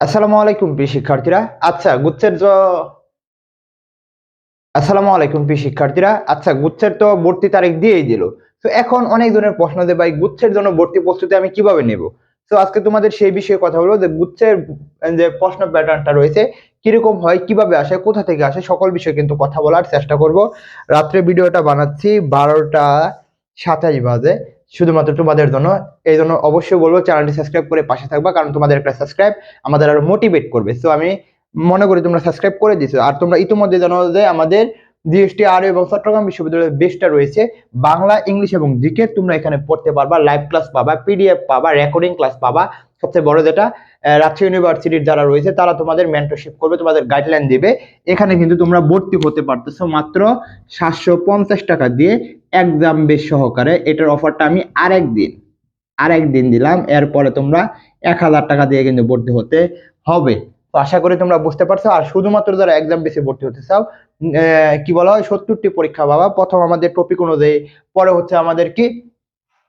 আসসালামু আলাইকুম প্রিয় শিক্ষার্থীরা। আচ্ছা গুচ্ছের জ আসসালামু আলাইকুম প্রিয় শিক্ষার্থীরা। আচ্ছা গুচ্ছের তো ভর্তি তারিখ দিয়েই দিল। তো এখন অনেক ধরনের প্রশ্ন দেয় ভাই, গুচ্ছের জন্য ভর্তি প্রস্তুতি আমি কীভাবে নেব? তো আজকে তোমাদের সেই বিষয়ে কথা বলব যে, গুচ্ছের যে প্রশ্ন প্যাটার্নটা রয়েছে, কীরকম হয়, কীভাবে আসে, কোথা থেকে আসে, সকল বিষয়ে কিন্তু কথা বলার চেষ্টা করব। রাত্রে ভিডিওটা বানাচ্ছি বারোটা সাতাশ বাজে। শুধুমাত্র তোমাদের জন্য। এই জন্য অবশ্যই বলব চ্যানেলটি সাবস্ক্রাইব করে পাশে থাকবা, কারণ তোমাদের একটা সাবস্ক্রাইব আমাদের আরও মোটিভেট করবে। তো আমি মনে করি তোমরা সাবস্ক্রাইব করে দিছো। আর তোমরা ইতিমধ্যে জানো যে আমাদের জিএসটি আর এবং চট্টগ্রাম বিশ্ববিদ্যালয়ের বেসটা রয়েছে বাংলা, ইংলিশ এবং জিকে তোমরা এখানে পড়তে পারবা লাইভ ক্লাস পাবা পিডিএফ পাবা রেকর্ডিং ক্লাস পাবা। সবচেয়ে বড় যেটা রাজশাহী ইউনিভার্সিটির যারা রয়েছে, তারা তোমাদের মেন্টরশিপ করবে, তোমাদের গাইডলাইন দিবে। এখানে কিন্তু তোমরা ভর্তি হতে পারতেছো মাত্র সাতশো পঞ্চাশ টাকা দিয়ে এক্সাম বেস সহকারে। এটার অফারটা আমি আরেক দিন আরেক দিন দিলাম। এরপরে তোমরা এক হাজার টাকা দিয়ে কিন্তু ভর্তি হতে হবে। তো আশা করি তোমরা বুঝতে পারছ। আর শুধুমাত্র যারা এক্সাম বেসে ভর্তি হতে চাও কি বলা হয়? সত্তরটি পরীক্ষা বাবা। প্রথম আমাদের টপিক অনুযায়ী, পরে হচ্ছে আমাদের কি?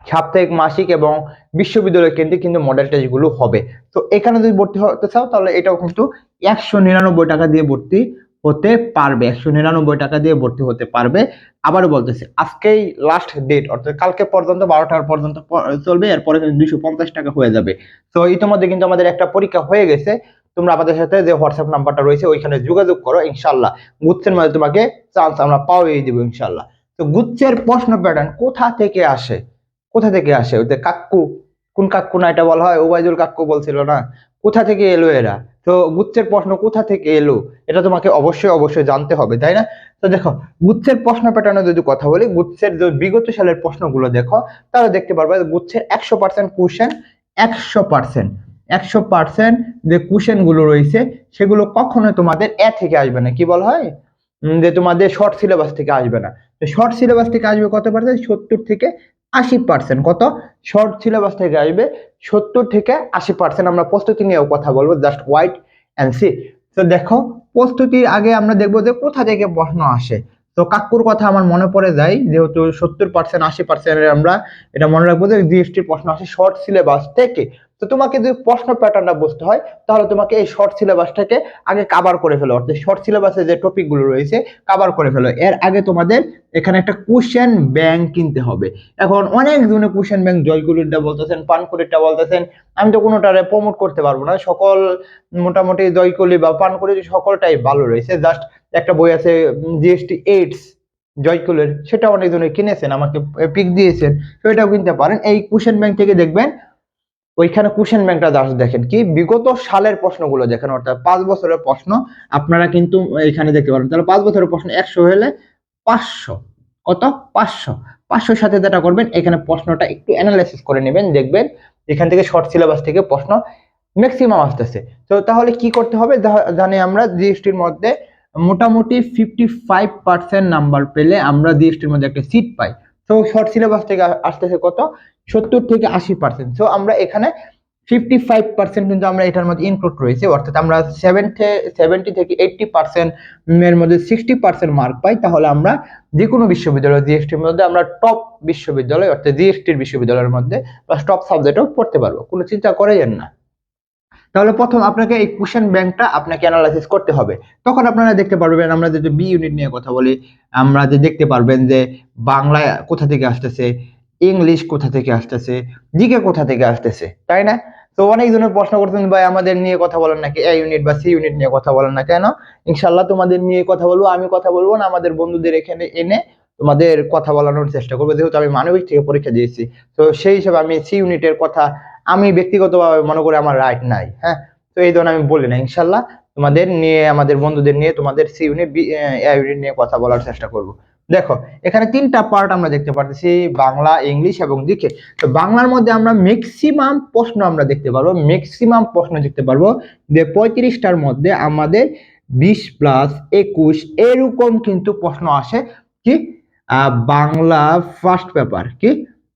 সাপ্তাহিক, মাসিক এবং বিশ্ববিদ্যালয় কেন্দ্রিক কিন্তু মডেল টেস্টগুলো হবে। তো এখানে যদি ভর্তি হতে চাও, তাহলে এটাও কিন্তু একশো নিরানব্বই টাকা দিয়ে ভর্তি হতে পারবে। একশো নিরানব্বই টাকা দিয়ে ভর্তি হতে পারবে। আবারও বলতেছি, আজকেই লাস্ট ডেট অর্থাৎ কালকে পর্যন্ত, বারোটার পর্যন্ত চলবে। এরপরে কিন্তু দুইশো পঞ্চাশ টাকা হয়ে যাবে। তো ইতিমধ্যে কিন্তু আমাদের একটা পরীক্ষা হয়ে গেছে। তোমরা আমাদের সাথে যে হোয়াটসঅ্যাপ নাম্বারটা রয়েছে, ওইখানে যোগাযোগ করো ইনশাল্লাহ গুচ্ছের মধ্যে তোমাকে চান্স আমরা পাওয়াই দিব ইনশাল্লাহ তো গুচ্ছের প্রশ্ন প্যাটার্ন কোথা থেকে আসে? কোথা থেকে আসে? ওই যে কাক্কু কোন কাক্কু না এটা বলা হয়? ওবায়দুল কাক্কু বলছিল না? কোথা থেকে এলো এরা? তো গুচ্ছের প্রশ্ন কোথা থেকে এলো, এটা তোমাকে অবশ্যই অবশ্যই জানতে হবে, তাই না? তো দেখো, গুচ্ছের প্রশ্ন প্যাটার্নে যদি কথা বলি, গুচ্ছের যে বিগত সালের প্রশ্নগুলো দেখো তাহলে দেখতে পারবে গুচ্ছের একশো পার্সেন্ট কোশ্চেন একশো পার্সেন্ট একশো পার্সেন্ট যে কোশ্চেনগুলো রয়েছে, সেগুলো কখনোই তোমাদের এ থেকে আসবে না, কি বলা হয়? যে তোমাদের শর্ট সিলেবাস থেকে আসবে না। তো শর্ট সিলেবাস থেকে আসবে কত পার্সেন্ট সত্তর থেকে আশি পার্সেন্ট কত? শর্ট সিলেবাস থেকে আসবে, সত্তর থেকে আশি পার্সেন্ট আমরা প্রস্তুতি নিয়েও কথা বলব জাস্ট হোয়াইট অ্যান্ড সি তো দেখো, প্রস্তুতির আগে আমরা দেখব যে কোথা থেকে প্রশ্ন আসে। তো কাকুর কথা আমার মনে পড়ে যায়, যেহেতু সত্তর পার্সেন্ট আশি পার্সেন্টের আমরা এটা মনে রাখব যে জিএসটির প্রশ্ন আসে শর্ট সিলেবাস থেকে। তো তোমাকে যদি প্রশ্ন প্যাটার্নটা বুঝতে হয়, তাহলে তোমাকে এই শর্ট সিলেবাসটাকে আগে কাভার করে ফেলো। অর্থাৎ শর্ট সিলেবাসে যে টপিকগুলো রয়েছে কাভার করে ফেলো। এর আগে তোমাদের এখানে একটা কোশ্চেন ব্যাংক কিনতে হবে। এখন অনেক ধরনের কোশ্চেন ব্যাংক জয়গুলিরটা বলতেছেন, পানকুড়িরটা বলতেছেন। আমি তো কোনোটারে প্রমোট করতে পারব না। সকল মোটামুটি জয়কলি বা পানকুড়ি সকলটাই ভালো রয়েছে। জাস্ট একটা বই আছে জিএসটি এইটস জয়কুলের। সেটা অনেক জনে কিনেছেন, আমাকে পিক দিয়েছেন। তো এটাও কিনতে পারেন। এই কোশ্চেন ব্যাংক থেকে দেখবেন ওইখানে কোশ্চেন ব্যাংকটা জাস্ট দেখেন কি? বিগত সালের প্রশ্নগুলো দেখেন, অর্থাৎ পাঁচ বছরের প্রশ্ন, আপনারা কিন্তু এখানে দেখতে পারেন তাহলে পাঁচ বছরের প্রশ্ন একশো হলে পাঁচশো। কত? পাঁচশো। পাঁচশোর সাথে যেটা করবেন, এখানে প্রশ্নটা একটু অ্যানালাইসিস করে নেবেন, দেখবেন এখান থেকে শর্ট সিলেবাস থেকে প্রশ্ন ম্যাক্সিমাম আসতেছে। তো তাহলে কি করতে হবে? জানি আমরা জিএসটির মধ্যে মোটামুটি ফিফটি ফাইভ পার্সেন্ট নাম্বার পেলে আমরা জিএসটির মধ্যে একটা সিট পাই। তো শর্ট সিলেবাস থেকে আসতেছে কত? সত্তর থেকে আশি পার্সেন্ট তো আমরা এখানে ফিফটি ফাইভ পার্সেন্ট কিন্তু আমরা এটার মধ্যে ইনক্লুড রয়েছে। অর্থাৎ আমরা সেভেন্টি সেভেন্টি থেকে এইটটি পার্সেন্ট এর মধ্যে সিক্সটি পার্সেন্ট মার্ক পাই, তাহলে আমরা যে কোনো বিশ্ববিদ্যালয়, জিএসটির মধ্যে আমরা টপ বিশ্ববিদ্যালয়, অর্থাৎ জিএসটির বিশ্ববিদ্যালয়ের মধ্যে বা টপ সাবজেক্টও পড়তে পারব। কোনো চিন্তা করেন না। তাহলে প্রথম আপনাকে এই কোশ্চেন ব্যাংকটা আপনাকে অ্যানালাইসিস করতে হবে। তখন আপনারা দেখতে পারবেন, আমরা যদি বি ইউনিট নিয়ে কথা বলি, আমরা যে দেখতে পারবেন যে বাংলা কোথা থেকে আসতেছে ইংলিশ কোথা থেকে আসতেছে? জিকে কোথা থেকে আসতেছে? তাই না? তো অনেক জনের প্রশ্ন করতেন ভাই, আমাদের নিয়ে কথা বলেন নাকি এ ইউনিট বা সি ইউনিট নিয়ে কথা বলেন না কেন? ইনশাল্লাহ তোমাদের নিয়ে কথা বলব, আমি কথা বলব না, আমাদের বন্ধুদের এখানে এনে তোমাদের কথা বলানোর চেষ্টা করব। যেহেতু আমি মানবিক থেকে পরীক্ষা দিয়েছি, তো সেই হিসেবে আমি সি ইউনিটের কথা আমি ব্যক্তিগতভাবে মনে করি আমার রাইট নাই হ্যাঁ? তো এই ধরনের আমি বলি না ইনশাল্লাহ তোমাদের নিয়ে, আমাদের বন্ধুদের নিয়ে তোমাদের সি ইউনিট ইউনিট নিয়ে কথা বলার চেষ্টা করব। দেখো, এখানে তিনটা পার্ট আমরা দেখতে পারতেছি, বাংলা, ইংলিশ এবং দিকে তো বাংলার মধ্যে আমরা ম্যাক্সিমাম প্রশ্ন আমরা দেখতে পারব ম্যাক্সিমাম প্রশ্ন দেখতে পারব যে পঁয়ত্রিশটার মধ্যে আমাদের বিশ প্লাস একুশ এরকম কিন্তু প্রশ্ন আসে কি? বাংলা ফার্স্ট পেপার কি?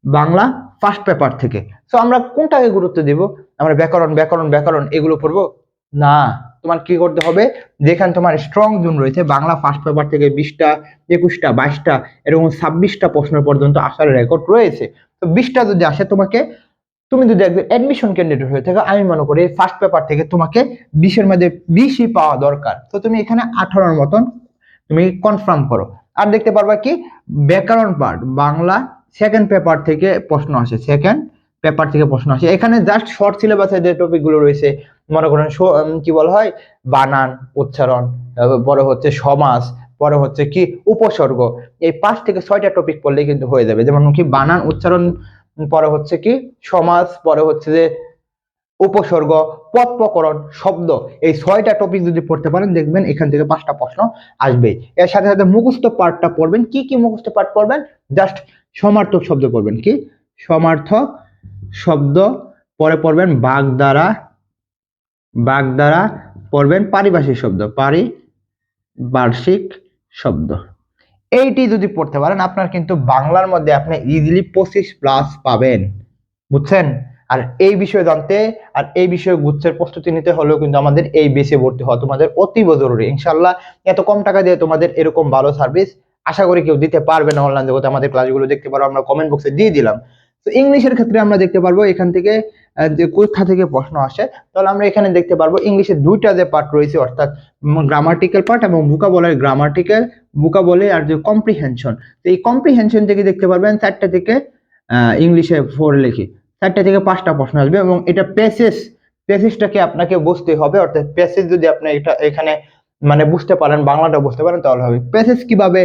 বাংলা ফার্স্ট পেপার থেকে। তো আমরা কোনটাকে গুরুত্ব দিব? আমরা ব্যাকরণ ব্যাকরণ ব্যাকরণ এগুলো পড়ব? না। তোমার কি করতে হবে? যেখানে তোমার স্ট্রং জোন রয়েছে, বাংলা ফার্স্ট পেপার থেকে বিশটা, একুশটা, বাইশটা, এরকম ছাব্বিশটা প্রশ্ন পর্যন্ত আসার রেকর্ড রয়েছে। তো বিশটা যদি আসে তোমাকে, তুমি যদি একজন অ্যাডমিশন ক্যান্ডিডেট হয়ে থাকো, আমি মনে করি ফার্স্ট পেপার থেকে তোমাকে বিশের মধ্যে বিশই পাওয়া দরকার। তো তুমি এখানে আঠারোর মতন তুমি কনফার্ম করো। আর দেখতে পারবা কি, ব্যাকরণ পার্ট বাংলা সেকেন্ড পেপার থেকে প্রশ্ন আসে। সেকেন্ড পেপার থেকে প্রশ্ন আসে। এখানে জাস্ট শর্ট সিলেবাসে যে টপিকগুলো রয়েছে, মনে করেন কি বলা হয়? বানান, উচ্চারণ পরে হচ্ছে সমাস পরে হচ্ছে কি? উপসর্গ। এই পাঁচ থেকে ছয়টা টপিক পড়লেই কিন্তু হয়ে যাবে। যেমন কি বানান, উচ্চারণ, পরে হচ্ছে কি? সমাজ, পরে হচ্ছে যে উপসর্গ পদ প্রকরণ শব্দ। এই ছয়টা টপিক যদি পড়তে পারেন, দেখবেন এখান থেকে পাঁচটা প্রশ্ন আসবেই এর সাথে সাথে মুখস্থ পাঠটা পড়বেন। কি কি মুখস্থ পাঠ পড়বেন? জাস্ট সমার্থক শব্দ পড়বেন। কি? সমার্থক শব্দ, পরে পড়বেন বাগ দ্বারা বাগ দ্বারা পড়বেন পারিভাষিক শব্দ পারিবার্ষিক শব্দ। এইটি যদি পড়তে পারেন, আপনার কিন্তু বাংলার মধ্যে আপনি ইজিলি পঁচিশ প্লাস পাবেন। বুঝছেন? আর এই বিষয়ে জানতে, আর এই বিষয়ে গুচ্ছের প্রস্তুতি নিতে হলেও কিন্তু আমাদের এই বেসে ভর্তি হওয়া তোমাদের অতীব জরুরি। ইনশাল্লাহ এত কম টাকা দিয়ে তোমাদের এরকম ভালো সার্ভিস আশা করি কেউ দিতে পারবে না অনলাইন জগতে। আমাদের ক্লাসগুলো দেখতে পারো, আমরা কমেন্ট বক্সে দিয়ে দিলাম। তো ইংলিশের ক্ষেত্রে আমরা দেখতে পারব এখান থেকে যে কোথা থেকে প্রশ্ন আসে। তাহলে আমরা এখানে দেখতে পারব ইংলিশের দুইটা যে পার্ট রয়েছে, অর্থাৎ গ্রামাটিক্যাল পার্ট এবং বুকাবলের গ্রামাটিক্যাল বুকাবলে আর যে কম্প্রিহেনশন তো এই কম্প্রিহেনশন থেকে দেখতে পারবেন চারটা থেকে ইংলিশে ফোর লিখি। চারটা থেকে পাঁচটা প্রশ্ন আসবে এবং এটা প্যাসেজ প্যাসেজটাকে আপনাকে বুঝতে হবে। অর্থাৎ প্যাসেজ যদি আপনি এটা এখানে মানে বুঝতে পারেন, বাংলাটা বুঝতে পারেন, তাহলে হবে। প্যাসেজ কীভাবে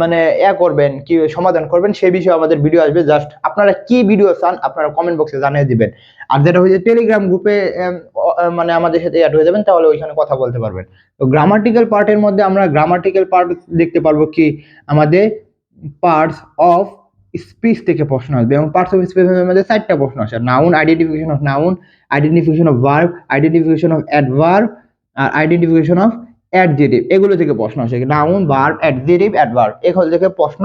মানে এ করবেন, কি সমাধান করবেন, সেই বিষয়ে আমাদের ভিডিও আসবে। জাস্ট আপনারা কি ভিডিও চান, আপনারা কমেন্ট বক্সে জানিয়ে দিবেন। আর যেটা হচ্ছে টেলিগ্রাম গ্রুপে মানে আমাদের সাথে অ্যাড হয়ে যাবেন, তাহলে ওইখানে কথা বলতে পারবেন। তো গ্রামাটিক্যাল পার্টের মধ্যে আমরা গ্রামাটিক্যাল পার্ট দেখতে পারব কি, আমাদের পার্টস অফ স্পিচ থেকে প্রশ্ন আসবে। এবং পার্টস অফ স্পিচের মধ্যে চারটা প্রশ্ন আসে। Noun identification of noun identification of verb identification of adverb R identification of adjective এগুলো থেকে প্রশ্ন আসে। নাউন ভার্ব অ্যাডজেটিভ অ্যাডভার্ব এগুলো থেকে প্রশ্ন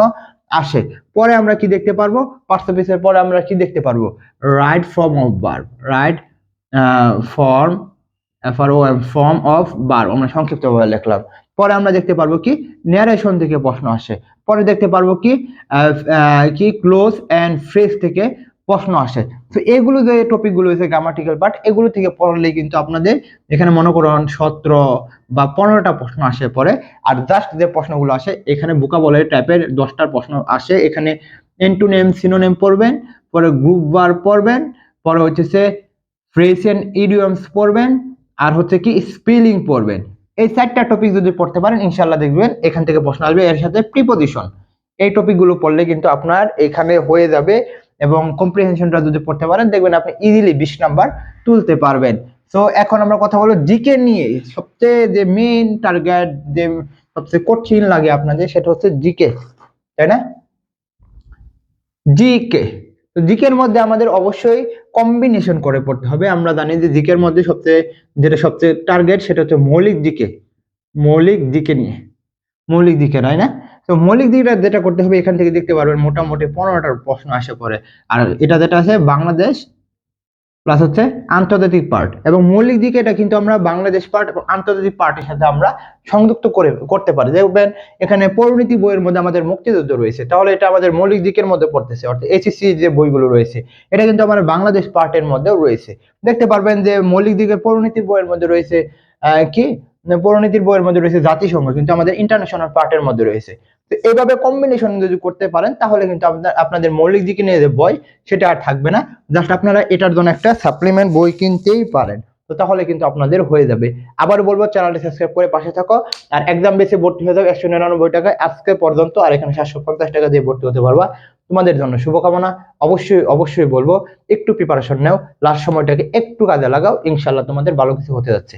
আসে। পরে আমরা কি দেখতে পারব? স্পিচের পরে আমরা কি দেখতে পারব? Right form of verb right form for form of বার আমরা সংক্ষিপ্তভাবে লিখলাম। পরে আমরা দেখতে পারব কি? ন্যারেশন থেকে প্রশ্ন আসে। পরে দেখতে পারব কি? কি? ক্লোজ অ্যান্ড ফ্রেজ থেকে প্রশ্ন আসে। তো এগুলো যে টপিকগুলো হয়েছে গ্রামাটিক্যাল পার্ট এগুলো থেকে পড়লে কিন্তু আপনাদের এখানে মনে করুন সতেরো বা পনেরোটা প্রশ্ন আসে পরে, আর জাস্ট যে প্রশ্নগুলো আসে, এখানে বুকাবলের টাইপের দশটার প্রশ্ন আসে। এখানে এন্টুনেম সিনোনেম পড়বেন, পরে গ্রুপ বার পড়বেন, পরে হচ্ছে ফ্রেজ এন্ড ইডিয়মস পড়বেন, আর হচ্ছে কি স্পেলিং পড়বেন। এই চারটা টপিক যদি পড়তে পারেন ইনশাল্লাহ দেখবেন এখান থেকে প্রশ্ন আসবে, এর সাথে প্রিপোজিশন এই টপিকগুলো পড়লে কিন্তু আপনার এখানে হয়ে যাবে এবং কম্প্রিহেনশনটা যদি পড়তে পারেন, দেখবেন আপনি ইজিলি বিশ নাম্বার তুলতে পারবেন। তো এখন আমরা কথা বলব জিকে নিয়ে। সবচেয়ে যে মেইন টার্গেট যে সবচেয়ে কঠিন লাগে আপনাদের, সেটা হচ্ছে জিকে তাই না? জিকে তো জিকের মধ্যে আমাদের অবশ্যই কম্বিনেশন করে পড়তে হবে। আমরা জানি যে জিকের মধ্যে সবচেয়ে, যেটা সবচেয়ে টার্গেট সেটা হচ্ছে মৌলিক দিকে মৌলিক দিকে নিয়ে। মৌলিক দিকে তাই না? তো মৌলিক দিকটা যেটা করতে হবে, এখান থেকে দেখতে পারবেন মোটামুটি পনেরোটার প্রশ্ন আসে পরে। আর এটা যেটা আছে, বাংলাদেশ প্লাস হচ্ছে আন্তর্জাতিক পার্ট এবং মৌলিক দিকে এটা কিন্তু আমরা বাংলাদেশ পার্ট এবং আন্তর্জাতিক পার্টের সাথে আমরা সংযুক্ত করে, করতে পারি। দেখবেন এখানে পরিণতি বইয়ের মধ্যে আমাদের মুক্তিযুদ্ধ রয়েছে। তাহলে এটা আমাদের মৌলিক দিকের মধ্যে পড়তেছে, অর্থাৎ এসিসি যে বইগুলো রয়েছে, এটা কিন্তু আমার বাংলাদেশ পার্টের মধ্যেও রয়েছে। দেখতে পারবেন যে মৌলিক দিকের পরিণতি বইয়ের মধ্যে রয়েছে কি? পরিণতির বইয়ের মধ্যে রয়েছে জাতিসংঘ, কিন্তু আমাদের ইন্টারন্যাশনাল পার্টের মধ্যে রয়েছে। তো এইভাবে কম্বিনেশন যদি করতে পারেন, তাহলে কিন্তু আপনার, আপনাদের মৌলিক দিকে নিয়ে যে বই, সেটা আর থাকবে না। জাস্ট আপনারা এটার জন্য একটা সাপ্লিমেন্ট বই কিনতেই পারেন। তো তাহলে কিন্তু আপনাদের হয়ে যাবে। আবার বলব চ্যানেলটি সাবস্ক্রাইব করে পাশে থাকো। আর এক্সাম বেসে ভর্তি হয়ে যাবে একশো নিরানব্বই টাকা আজকে পর্যন্ত আর এখানে সাতশো পঞ্চাশ টাকা দিয়ে ভর্তি হতে পারবা। তোমাদের জন্য শুভকামনা। অবশ্যই অবশ্যই বলব, একটু প্রিপারেশন নাও। লাস্ট সময়টাকে একটু কাজে লাগাও। ইনশাল্লাহ তোমাদের ভালো কিছু হতে যাচ্ছে।